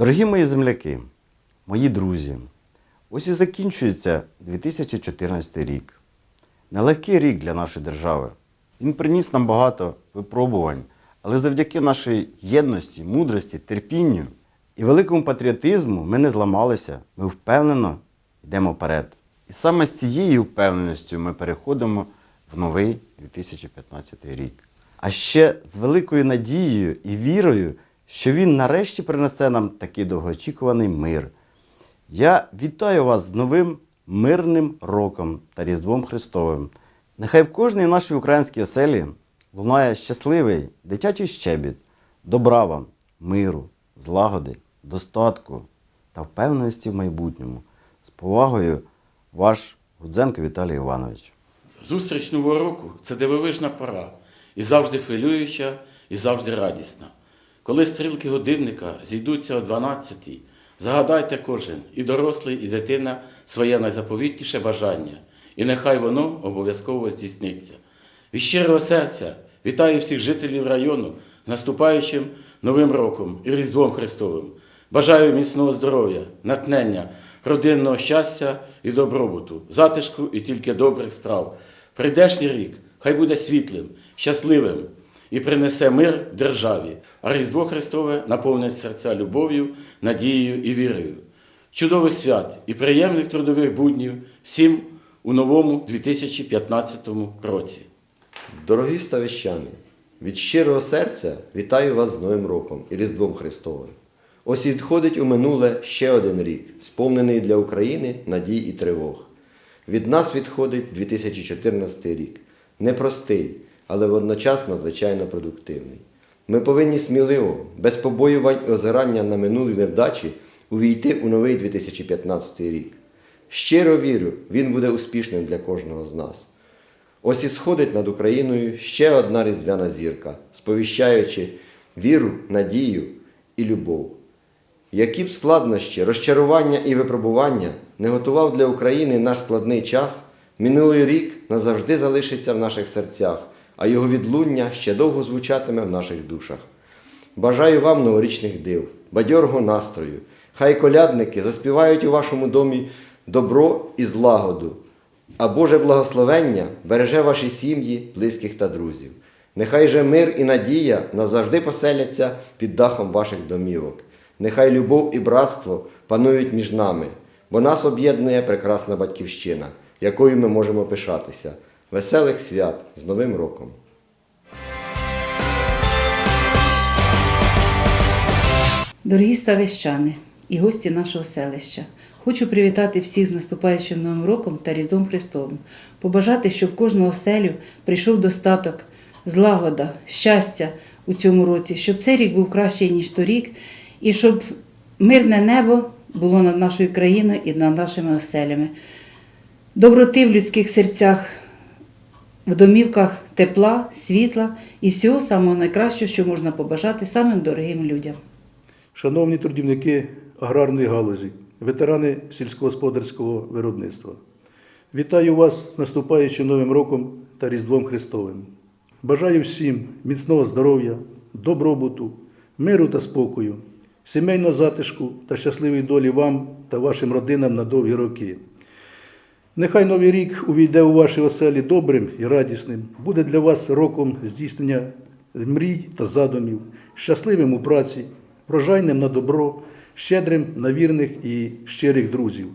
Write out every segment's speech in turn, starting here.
Дорогі мої земляки, мої друзі, ось і закінчується 2014 рік. Нелегкий рік для нашої держави. Він приніс нам багато випробувань, але завдяки нашій єдності, мудрості, терпінню і великому патріотизму ми не зламалися, ми впевнено йдемо вперед. І саме з цією впевненістю ми переходимо в новий 2015 рік. А ще з великою надією і вірою, що він нарешті принесе нам такий довгоочікуваний мир. Я вітаю вас з новим мирним роком та Різдвом Христовим. Нехай в кожній нашій українській оселі лунає щасливий дитячий щебіт, добра вам, миру, злагоди, достатку та впевненості в майбутньому. З повагою, ваш Гудзенко Віталій Іванович. Зустріч Нового року це дивовижна пора, і завжди хвилююча, і завжди радісна. Коли стрілки годинника зійдуться о 12-й, загадайте кожен, і дорослий, і дитина, своє найзаповітніше бажання, і нехай воно обов'язково здійсниться. Від щирого серця вітаю всіх жителів району з наступаючим Новим роком і Різдвом Христовим. Бажаю міцного здоров'я, натхнення, родинного щастя і добробуту, затишку і тільки добрих справ. Прийдешній рік хай буде світлим, щасливим і принесе мир державі, а Різдво Христове наповнить серця любов'ю, надією і вірою. Чудових свят і приємних трудових буднів всім у новому 2015 році. Дорогі ставищани, від щирого серця вітаю вас з Новим роком і Різдвом Христовим. Ось відходить у минуле ще один рік, сповнений для України надій і тривог. Від нас відходить 2014 рік. Непростий, але водночас надзвичайно продуктивний. Ми повинні сміливо, без побоювань і озирання на минулі невдачі, увійти у новий 2015 рік. Щиро вірю, він буде успішним для кожного з нас. Ось і сходить над Україною ще одна різдвяна зірка, сповіщаючи віру, надію і любов. Які б складнощі, розчарування і випробування не готував для України наш складний час, минулий рік назавжди залишиться в наших серцях, а його відлуння ще довго звучатиме в наших душах. Бажаю вам новорічних див, бадьорого настрою. Хай колядники заспівають у вашому домі добро і злагоду, а Боже благословення береже ваші сім'ї, близьких та друзів. Нехай же мир і надія назавжди поселяться під дахом ваших домівок. Нехай любов і братство панують між нами, бо нас об'єднує прекрасна батьківщина, якою ми можемо пишатися. Веселих свят з Новим роком! Дорогі ставищани і гості нашого селища, хочу привітати всіх з наступаючим Новим роком та Різдвом Христовим, побажати, щоб кожного оселю прийшов достаток, злагода, щастя у цьому році, щоб цей рік був кращий, ніж торік, і щоб мирне небо було над нашою країною і над нашими оселями. Доброти в людських серцях, в домівках тепла, світла і всього самого найкращого, що можна побажати самим дорогим людям. Шановні трудівники аграрної галузі, ветерани сільськогосподарського виробництва, вітаю вас з наступаючим Новим роком та Різдвом Христовим. Бажаю всім міцного здоров'я, добробуту, миру та спокою, сімейного затишку та щасливої долі вам та вашим родинам на довгі роки. Нехай новий рік увійде у ваші оселі добрим і радісним, буде для вас роком здійснення мрій та задумів, щасливим у праці, врожайним на добро, щедрим на вірних і щирих друзів.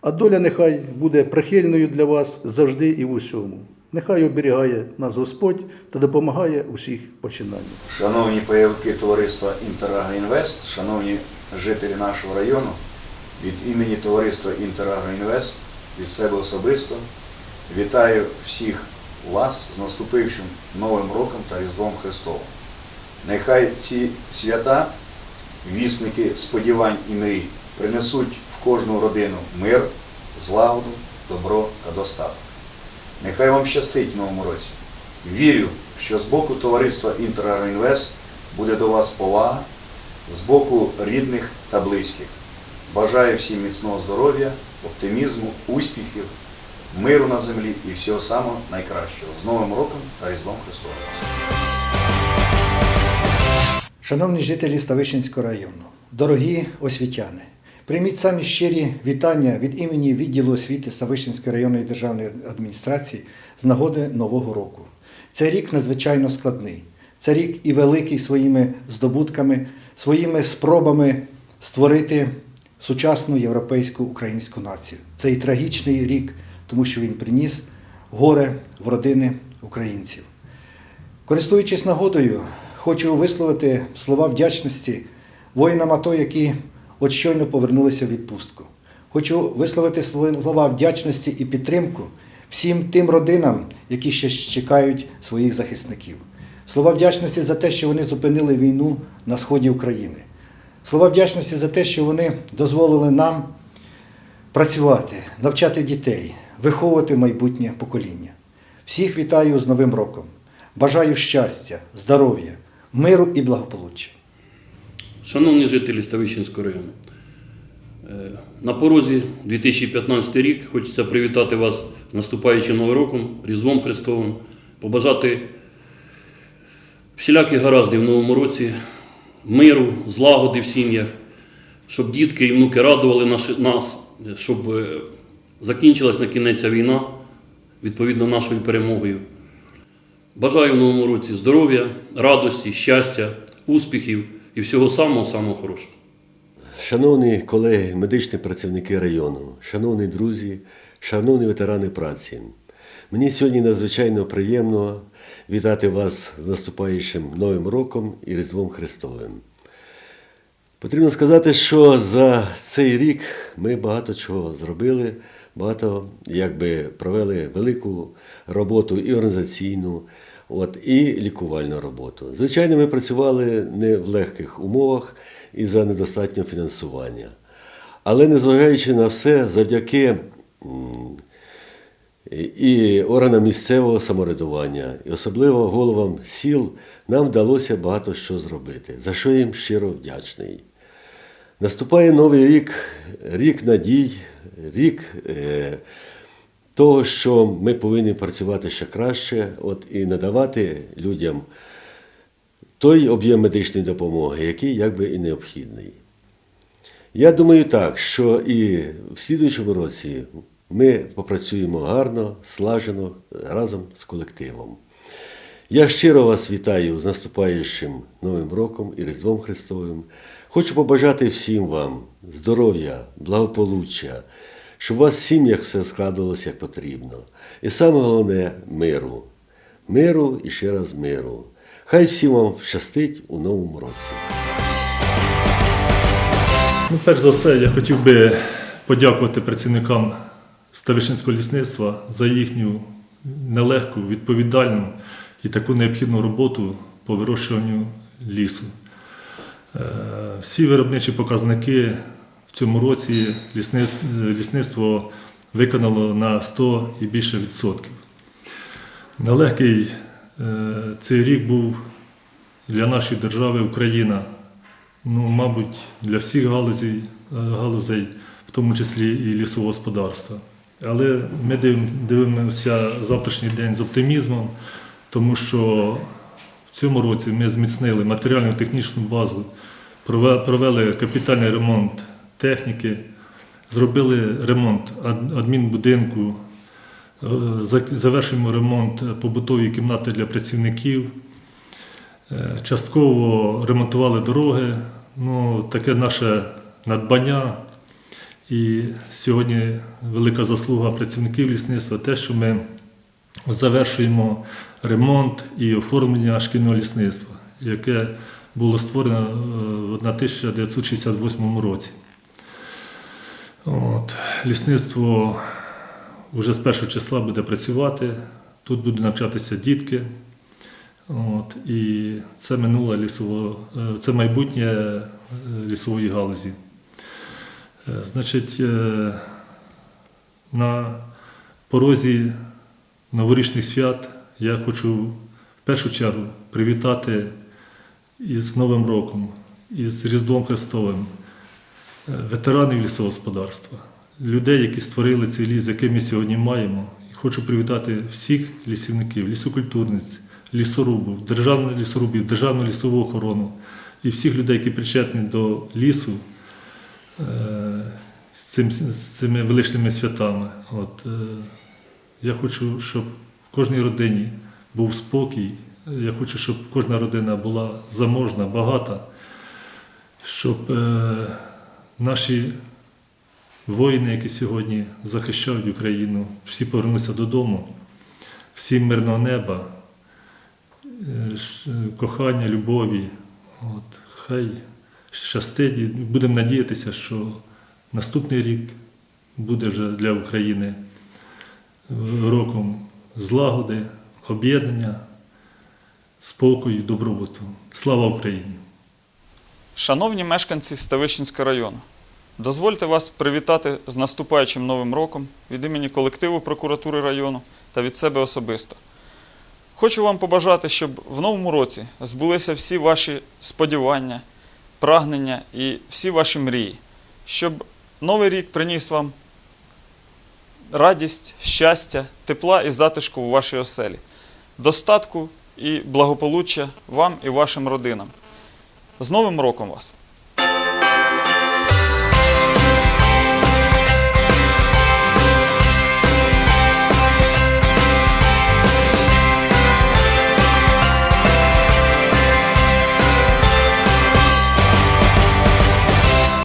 А доля нехай буде прихильною для вас завжди і в усьому. Нехай оберігає нас Господь та допомагає у всіх починаннях. Шановні пайовики товариства Інтерагроінвест, шановні жителі нашого району, від імені товариства Інтерагроінвест, від себе особисто, вітаю всіх вас з наступившим Новим роком та Різдвом Христовим. Нехай ці свята, вісники сподівань і мрій, принесуть в кожну родину мир, злагоду, добро та достаток. Нехай вам щастить в новому році. Вірю, що з боку товариства Інтерагроінвест буде до вас повага, з боку рідних та близьких. Бажаю всім міцного здоров'я, оптимізму, успіхів, миру на землі і всього самого найкращого. З Новим роком та Різдвом Христовим! Шановні жителі Ставищенського району, Дорогі освітяни, прийміть самі щирі вітання від імені відділу освіти Ставищенської районної державної адміністрації з нагоди Нового року. Цей рік надзвичайно складний. Це рік і великий своїми здобутками, своїми спробами створити сучасну європейську українську націю. Це і трагічний рік, тому що він приніс горе в родини українців. Користуючись нагодою, хочу висловити слова вдячності воїнам АТО, які от щойно повернулися в відпустку. Хочу висловити слова вдячності і підтримку всім тим родинам, які ще чекають своїх захисників. Слова вдячності за те, що вони зупинили війну на сході України. Слова вдячності за те, що вони дозволили нам працювати, навчати дітей, виховувати майбутнє покоління. Всіх вітаю з Новим роком. Бажаю щастя, здоров'я, миру і благополуччя. Шановні жителі Ставищенського району, е, на порозі 2015 рік хочеться привітати вас з наступаючим Новим роком, Різдвом Христовим, побажати всіляких гараздів в новому році, миру, злагоди в сім'ях, щоб дітки і внуки радували нас, щоб е, закінчилась на кінець війна, відповідно нашою перемогою. Бажаю в новому році здоров'я, радості, щастя, успіхів і всього самого-самого хорошого. Шановні колеги, медичні працівники району, шановні друзі, шановні ветерани праці, мені сьогодні надзвичайно приємно вітати вас з наступаючим Новим роком і Різдвом Христовим. Потрібно сказати, що за цей рік ми багато чого зробили, багато якби провели велику роботу і організаційну, от, і лікувальну роботу. Звичайно, ми працювали не в легких умовах і за недостатнього фінансування. Але незважаючи на все, завдяки і органам місцевого самоврядування, і особливо головам сіл, нам вдалося багато що зробити, за що їм щиро вдячний. Наступає новий рік, рік надій, рік е, того, що ми повинні працювати ще краще от, і надавати людям той об'єм медичної допомоги, який якби і необхідний. Я думаю так, що і в слідуючому році ми попрацюємо гарно, слажено разом з колективом. Я щиро вас вітаю з наступаючим Новим роком і Різдвом Христовим. Хочу побажати всім вам здоров'я, благополуччя, щоб у вас в сім'ях все складалося як потрібно. І саме головне миру. Миру і ще раз миру. Хай всім вам щастить у новому році. Ну, перш за все, я хотів би подякувати працівникам Ставищенського лісництва за їхню нелегку, відповідальну і таку необхідну роботу по вирощуванню лісу. Е, Всі виробничі показники в цьому році лісництво, виконало на 100 і більше відсотків. Нелегкий е, цей рік був для нашої держави Україна ну, мабуть, для всіх галузей, е, галузей, в тому числі і лісового господарства. Але ми дивимося завтрашній день з оптимізмом, тому що в цьому році ми зміцнили матеріальну технічну базу, провели капітальний ремонт техніки, зробили ремонт адмінбудинку, е, завершуємо ремонт побутової кімнати для працівників. Е, Частково ремонтували дороги. Ну, таке наше надбання. І сьогодні велика заслуга працівників лісництва те, що ми завершуємо ремонт і оформлення шкільного лісництва, яке було створено е, в 1968 році. От. Лісництво вже з першого числа буде працювати, тут будуть навчатися дітки. От, і це минуле лісово, е, це майбутнє е, лісової галузі. Е, Значить, е, на порозі новорічних свят я хочу в першу чергу привітати із Новим роком, із Різдвом Христовим е, ветеранів лісового господарства, людей, які створили цей ліс, який ми сьогодні маємо. І хочу привітати всіх лісівників, лісокультурниць, лісорубів, державних лісорубів, державну лісову охорону, і всіх людей, які причетні до лісу з, цим, з цими величними святами. От, е, я хочу, щоб в кожній родині був спокій. Я хочу, щоб кожна родина була заможна, багата, щоб е, наші воїни, які сьогодні захищають Україну, всі повернуться додому, всім мирного неба, е, кохання, любові. От, хай щастить. І будемо надіятися, що наступний рік буде вже для України роком злагоди, об'єднання, спокою, добробуту. Слава Україні! Шановні мешканці Ставищенського району, дозвольте вас привітати з наступаючим новим роком від імені колективу прокуратури району та від себе особисто. Хочу вам побажати, щоб в новому році збулися всі ваші сподівання, прагнення і всі ваші мрії, щоб новий рік приніс вам радість, щастя, тепла і затишку у вашій оселі, достатку і благополуччя вам і вашим родинам. З Новим роком вас!